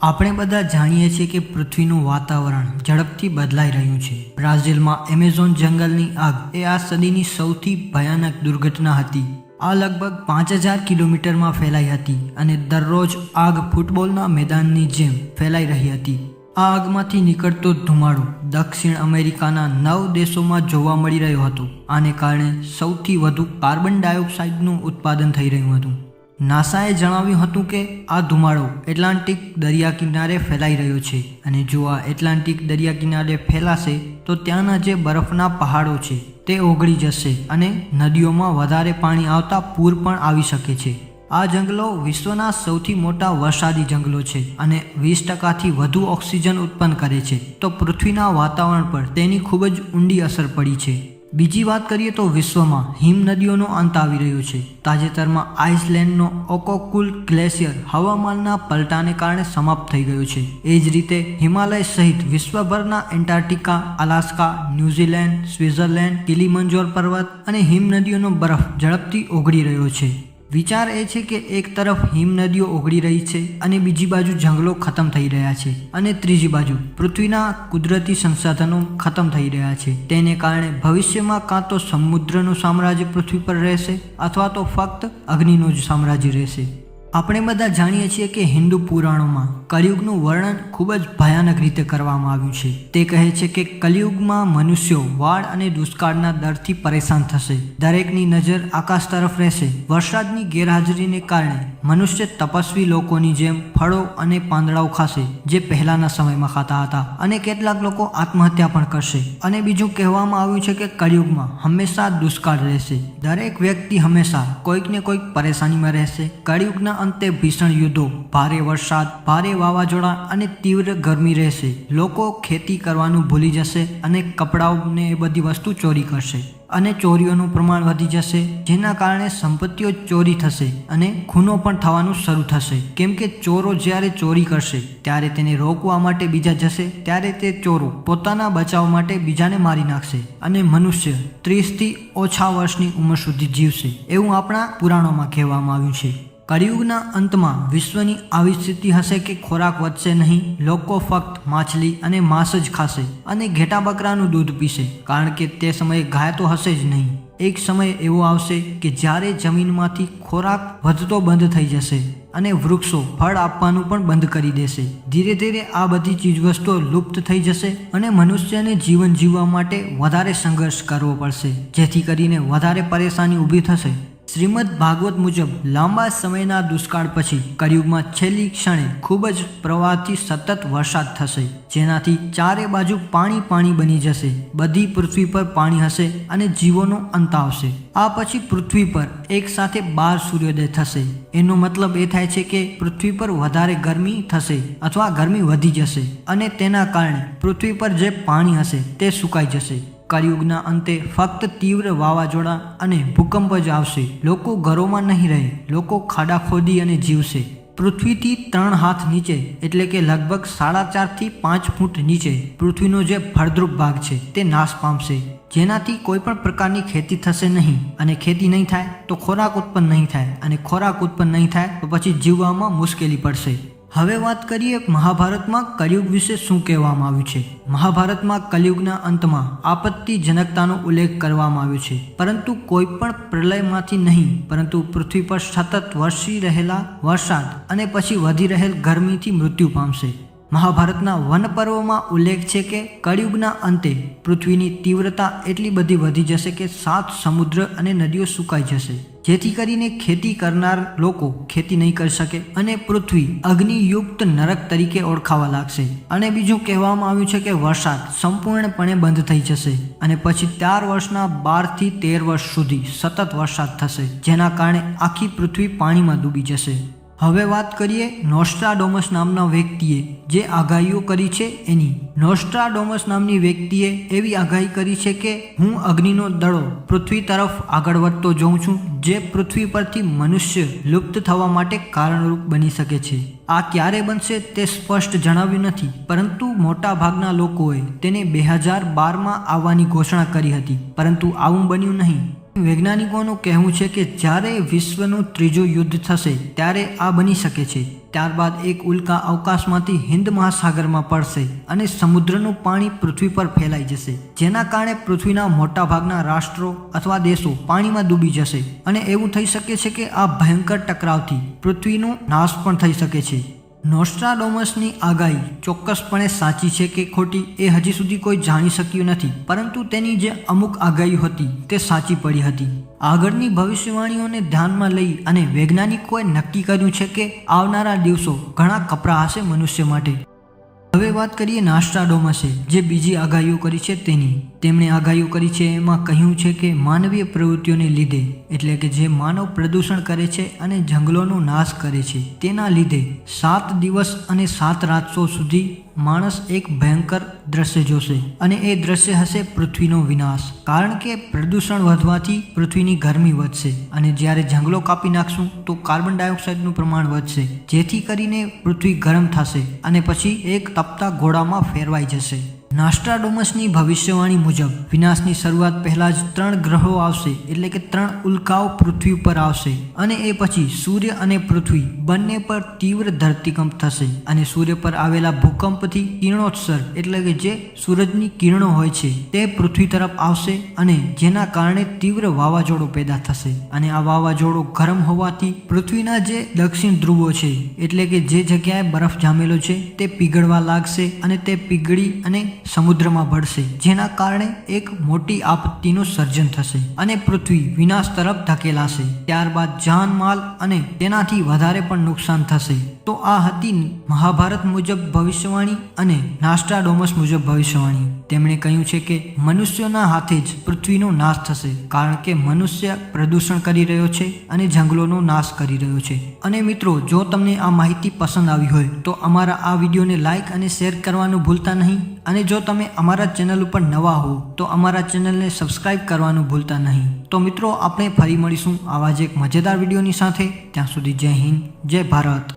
આપણે બધા જાણીએ છીએ કે પૃથ્વીનું વાતાવરણ ઝડપથી બદલાઈ રહ્યું છે. બ્રાઝિલમાં એમેઝોન જંગલની આગ એ આ સદીની સૌથી ભયાનક દુર્ઘટના હતી. આ લગભગ પાંચ હજાર કિલોમીટરમાં ફેલાઈ હતી અને દરરોજ આગ ફૂટબોલના મેદાનની જેમ ફેલાઈ રહી હતી. આ આગમાંથી નીકળતો ધુમાડો દક્ષિણ અમેરિકાના નવ દેશોમાં જોવા મળી રહ્યો હતો. આને કારણે સૌથી વધુ કાર્બન ડાયોક્સાઇડનું ઉત્પાદન થઈ રહ્યું હતું. નાસાએ જણાવ્યું હતું કે આ ધુમાડો એટલાન્ટિક દરિયા કિનારે ફેલાઈ રહ્યો છે અને જો આ એટલાન્ટિક દરિયા કિનારે ફેલાશે, તો ત્યાંના જે બરફના પહાડો છે, તે ઓગળી જશે અને નદીઓમાં વધારે પાણી આવતા પૂર પણ આવી શકે છે. આ જંગલો વિશ્વના સૌથી મોટા વરસાદી જંગલો છે અને વીસ ટકાથી વધુ ઓક્સિજન ઉત્પન્ન કરે છે. તો પૃથ્વીના વાતાવરણ પર તેની ખૂબ જ ઊંડી અસર પડી છે. બીજી વાત કરીએ તો વિશ્વમાં હિમ નદીઓનો અંત આવી રહ્યો છે. તાજેતરમાં આઇસલેન્ડનો ઓકોકુલ ગ્લેશિયર હવામાનના પલટાને કારણે સમાપ્ત થઈ ગયો છે. એ જ રીતે હિમાલય સહિત વિશ્વભરના Antarctica, Alaska, New Zealand, Switzerland, Kilimanjaro પર્વત અને હિમ નદીઓનો બરફ ઝડપથી ઓગળી રહ્યો છે. વિચાર એ છે કે એક તરફ હિમનદીઓ ઓગળી રહી છે અને બીજી બાજુ જંગલો ખતમ થઈ રહ્યા છે અને ત્રીજી બાજુ પૃથ્વીના કુદરતી સંસાધનો ખતમ થઈ રહ્યા છે. તેને કારણે ભવિષ્યમાં કાં તો સમુદ્રનું સામ્રાજ્ય પૃથ્વી પર રહેશે અથવા તો ફક્ત અગ્નિનું જ સામ્રાજ્ય રહેશે. આપણે બધા જાણીએ છીએ કે હિન્દુ પુરાણોમાં કળિયુગનું વર્ણન ખૂબ જ ભયાનક રીતે કરવામાં આવ્યું છે. તે કહે છે કે કલયુગમાં મનુષ્યો વાળ અને દુષ્કાળના દરથી પરેશાન થશે. દરેકની નજર આકાશ તરફ રહેશે. વરસાદની ગેરહાજરીને કારણે મનુષ્ય તપસ્વી લોકોની જેમ ફળો અને પાંદડાઓ ખાશે, જે પહેલાના સમયમાં ખાતા હતા અને કેટલાક લોકો આત્મહત્યા પણ કરશે. અને બીજું કહેવામાં આવ્યું છે કે કળિયુગમાં હંમેશા દુષ્કાળ રહેશે. દરેક વ્યક્તિ હંમેશા કોઈક ને કોઈક પરેશાનીમાં રહેશે. કળિયુગના અંતે ભીષણ યુદ્ધો, ભારે વરસાદ, ભારે વાવાઝોડા અને તીવ્ર ગરમી રહેશે. લોકો ખેતી કરવાનું ભૂલી જશે અને કપડાઓને એ બધી વસ્તુ ચોરી કરશે અને ચોરીઓનું પ્રમાણ વધી જશે, જેના કારણે સંપત્તિઓ ચોરી થશે અને ખૂનો પણ થવાનું શરૂ થશે. કેમ કે ચોરો જ્યારે ચોરી કરશે, ત્યારે તેને રોકવા માટે બીજા જશે, ત્યારે તે ચોરો પોતાના બચાવ માટે બીજાને મારી નાખશે અને મનુષ્ય ત્રીસથી ઓછા વર્ષની ઉંમર સુધી જીવશે. એવું આપણા પુરાણોમાં કહેવામાં આવ્યું છે. કળિયુગના અંતમાં વિશ્વની આવી સ્થિતિ હશે કે ખોરાક વધશે નહીં, લોકો ફક્ત માછલી અને માંસ જ ખાશે અને ઘેટા બકરાનું દૂધ પીશે. કારણ કે તે સમયે ગાય તો હશે જ નહીં. એક સમય એવો આવશે કે જ્યારે જમીનમાંથી ખોરાક વધતો બંધ થઈ જશે અને વૃક્ષો ફળ આપવાનું પણ બંધ કરી દેશે. ધીરે ધીરે આ બધી ચીજવસ્તુઓ લુપ્ત થઈ જશે અને મનુષ્યને જીવન જીવવા માટે વધારે સંઘર્ષ કરવો પડશે, જેથી કરીને વધારે પરેશાની ઊભી થશે. શ્રીમદ ભાગવત મુજબ લાંબા સમયના દુષ્કાળ પછી કળિયુગમાં છેલ્લી ક્ષણે ખૂબ જ પ્રવાહથી સતત વરસાદ થશે. જેનાથી ચારે બાજુ પાણી પાણી બની જશે. બધી પૃથ્વી પર પાણી હશે અને જીવોનો અંત આવશે. આ પછી પૃથ્વી પર એક સાથે બાર સૂર્યોદય થશે. એનો મતલબ એ થાય છે કે પૃથ્વી પર વધારે ગરમી થશે અથવા ગરમી વધી જશે અને તેના કારણે પૃથ્વી પર જે પાણી હશે તે સુકાઈ જશે. કળિયુગના અંતે ફક્ત તીવ્ર વાવાઝોડા અને ભૂકંપ જ આવશે. લોકો ઘરોમાં નહીં રહે, લોકો ખાડા ખોદી અને જીવશે. પૃથ્વીથી ત્રણ હાથ નીચે, એટલે કે લગભગ સાડા ચારથી પાંચ ફૂટ નીચે, પૃથ્વીનો જે ફળદ્રુપ ભાગ છે, તે નાશ પામશે. જેનાથી કોઈ પણ પ્રકારની ખેતી થશે નહીં. અને ખેતી નહીં થાય, તો ખોરાક ઉત્પન્ન નહીં થાય. અને ખોરાક ઉત્પન્ન નહીં થાય, તો પછી જીવવામાં મુશ્કેલી પડશે. હવે વાત કરીએ મહાભારતમાં કલયુગ વિશે શું કહેવામાં આવ્યું છે? મહાભારતમાં કલયુગના અંતમાં આપત્તિજનકતાનો ઉલ્લેખ કરવામાં આવ્યો છે. પરંતુ કોઈ પણ પ્રલયમાંથી નહીં, પરંતુ પૃથ્વી પર સતત વરસી રહેલા વરસાદ અને પછી વધી રહેલ ગરમીથી મૃત્યુ પામશે. મહાભારતના વન પર્વમાં ઉલ્લેખ છે કે કળિયુગના અંતે પૃથ્વીની તીવ્રતા એટલી બધી વધી જશે કે સાત સમુદ્ર અને નદીઓ સુકાઈ જશે. જેથી કરીને ખેતી કરનાર લોકો ખેતી નહીં કરી શકે અને પૃથ્વી અગ્નિયુક્ત નરક તરીકે ઓળખાવા લાગશે. અને બીજું કહેવામાં આવ્યું છે કે વરસાદ સંપૂર્ણપણે બંધ થઈ જશે અને પછી ચાર વર્ષના બારથી તેર વર્ષ સુધી સતત વરસાદ થશે, જેના કારણે આખી પૃથ્વી પાણીમાં ડૂબી જશે. હવે વાત કરીએ નોસ્ટ્રાડોમસ નામના વ્યક્તિએ જે આગાહીઓ કરી છે એની. નોસ્ટ્રાડોમસ નામની વ્યક્તિએ એવી આગાહી કરી છે કે, હું અગ્નિનો દડો પૃથ્વી તરફ આગળ વધતો જોઉં છું, જે પૃથ્વી પરથી મનુષ્ય લુપ્ત થવા માટે કારણરૂપ બની શકે છે. આ ક્યારે બનશે તે સ્પષ્ટ જણાવ્યું નથી, પરંતુ મોટા ભાગના લોકોએ તેને બે હજાર બારમાં આવવાની ઘોષણા કરી હતી. પરંતુ આવું બન્યું નહીં. વૈજ્ઞાનિકોનું કહેવું છે કે જ્યારે વિશ્વનું ત્રીજું યુદ્ધ થશે, ત્યારે આ બની શકે છે. ત્યારબાદ એક ઉલ્કા અવકાશમાંથી હિન્દ મહાસાગરમાં પડશે અને સમુદ્રનું પાણી પૃથ્વી પર ફેલાઈ જશે, જેના કારણે પૃથ્વીના મોટાભાગના રાષ્ટ્રો અથવા દેશો પાણીમાં ડૂબી જશે. અને એવું થઈ શકે છે કે આ ભયંકર ટકરાવથી પૃથ્વીનો નાશ પણ થઈ શકે છે. નોસ્ટ્રાડોમસની આગાહી ચોક્કસપણે સાચી છે કે ખોટી એ હજી સુધી કોઈ જાણી શક્યું નથી, પરંતુ તેની જે અમુક આગાહીઓ હતી તે સાચી પડી હતી. આગળની ભવિષ્યવાણીઓને ધ્યાનમાં લઈ અને વૈજ્ઞાનિકોએ નક્કી કર્યું છે કે આવનારા દિવસો ઘણા કપરા હશે મનુષ્ય માટે. હવે વાત કરીએ નાસ્ટ્રાડોમસે જે બીજી આગાહીઓ કરી છે તેની. તેમણે આગાહીઓ કરી છે, એમાં કહ્યું છે કે માનવીય પ્રવૃત્તિઓને લીધે, એટલે કે જે માનવ પ્રદૂષણ કરે છે અને જંગલોનો નાશ કરે છે, તેના લીધે સાત દિવસ અને સાત રાતસો સુધી માણસ એક ભયંકર દ્રશ્ય જોશે અને એ દ્રશ્ય હશે પૃથ્વીનો વિનાશ. કારણ કે પ્રદૂષણ વધવાથી પૃથ્વીની ગરમી વધશે અને જ્યારે જંગલો કાપી નાખશું, તો કાર્બન ડાયોક્સાઇડનું પ્રમાણ વધશે, જેથી કરીને પૃથ્વી ગરમ થશે અને પછી એક તપતા ઘોડામાં ફેરવાઈ જશે. નાસ્ટ્રાડોમસની ભવિષ્યવાણી મુજબ વિનાશની શરૂઆત પહેલાં જ ત્રણ ગ્રહો આવશે, એટલે કે ત્રણ ઉલ્કાઓ પૃથ્વી પર આવશે. અને એ પછી સૂર્ય અને પૃથ્વી બંને પર તીવ્ર ધરતીકંપ થશે અને સૂર્ય પર આવેલા ભૂકંપથી કિરણોત્સર્ગ, એટલે કે જે સૂરજની કિરણો હોય છે, તે પૃથ્વી તરફ આવશે અને જેના કારણે તીવ્ર વાવાઝોડું પેદા થશે. અને આ વાવાઝોડું ગરમ હોવાથી પૃથ્વીના જે દક્ષિણ ધ્રુવો છે, એટલે કે જે જગ્યાએ બરફ જામેલો છે, તે પીગળવા લાગશે અને તે પીગળી અને સમુદ્રમાં ભળશે, જેના કારણે એક મોટી આપત્તિનું સર્જન થશે અને પૃથ્વી વિનાશ તરફ ધકેલાશે. ત્યારબાદ જાનમાલ અને તેનાથી વધારે પણ નુકસાન થશે. તો આ હતી મહાભારત મુજબ ભવિષ્યવાણી અને નાસ્ટાડોમસ મુજબ ભવિષ્યવાણી. તેમણે કહ્યું છે કે મનુષ્યના હાથે જ પૃથ્વીનો નાશ થશે, કારણ કે મનુષ્ય પ્રદૂષણ કરી રહ્યો છે અને જંગલોનો નાશ કરી રહ્યો છે. અને મિત્રો, જો તમને આ માહિતી પસંદ આવી હોય, તો અમારા આ વિડીયોને લાઇક અને શેર કરવાનું ભૂલતા નહીં. અને જો તમે અમારા ચેનલ ઉપર નવા હો, તો અમારા ચેનલને સબસ્ક્રાઇબ કરવાનું ભૂલતા નહીં. તો મિત્રો, આપણે ફરી મળીશું આવા જ એક મજેદાર વિડીયોની સાથે. ત્યાં સુધી જય હિન્દ, જય ભારત.